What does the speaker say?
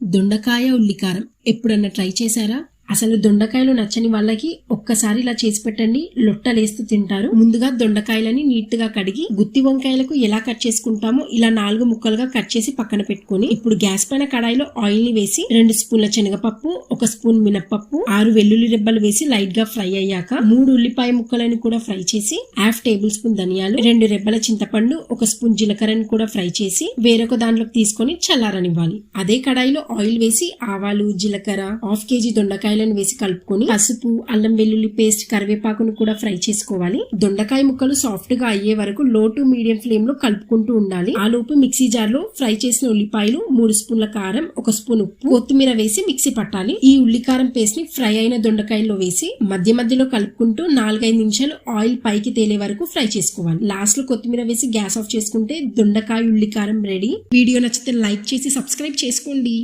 దొండకాయ ఉల్లికారం ఎప్పుడన్నా ట్రై చేశారా? అసలు దొండకాయలు నచ్చని వాళ్ళకి ఒక్కసారి ఇలా చేసి పెట్టండి లొట్టలేస్తూ తింటారు. ముందుగా దొండకాయలని నీట్గా కడిగి గుత్తి వంకాయలకు ఎలా కట్ చేసుకుంటామో ఇలా నాలుగు ముక్కలుగా కట్ చేసి పక్కన పెట్టుకుని ఇప్పుడు గ్యాస్ పైన కడాయిలో ఆయిల్ని వేసి రెండు స్పూన్ల శనగపప్పు ఒక స్పూన్ మినప్పప్పు ఆరు వెల్లుల్లి రెబ్బలు వేసి లైట్గా ఫ్రై అయ్యాక మూడు ఉల్లిపాయ ముక్కలను కూడా ఫ్రై చేసి హాఫ్ టేబుల్ స్పూన్ ధనియాలు రెండు రెబ్బల చింతపండు ఒక స్పూన్ జీలకర్రని కూడా ఫ్రై చేసి వేరొక దాంట్లోకి తీసుకొని చల్లారనివ్వాలి. అదే కడాయిలో ఆయిల్ వేసి ఆవాలు జీలకర్ర హాఫ్ కేజీ దొండకాయలను వేసి కలుపుకొని పసుపు అల్లం వెల్లుల్లి పేస్ట్ కరివేపాకును కూడా ఫ్రై చేసుకోవాలి. దొండకాయ ముక్కలు సాఫ్ట్గా అయ్యే వరకు లో టు మీడియం ఫ్లేమ్లో కలుపుకుంటూ ఉండాలి. ఆ లోపు మిక్సీ జార్లో ఫ్రై చేసిన ఉల్లిపాయలు మూడు స్పూన్ల కారం ఒక స్పూన్ ఉప్పు కొత్తిమీర వేసి మిక్సీ పట్టాలి. ఈ ఉల్లికారం పేస్ట్ని ఫ్రై అయిన దొండకాయల్లో వేసి మధ్య మధ్యలో కలుపుకుంటూ నాలుగైదు నిమిషాలు ఆయిల్ పైకి తేలే వరకు ఫ్రై చేసుకోవాలి. లాస్ట్లో కొత్తిమీర వేసి గ్యాస్ ఆఫ్ చేసుకుంటే దొండకాయ ఉల్లికారం రెడీ. వీడియో నచ్చితే లైక్ చేసి సబ్స్క్రైబ్ చేసుకోండి.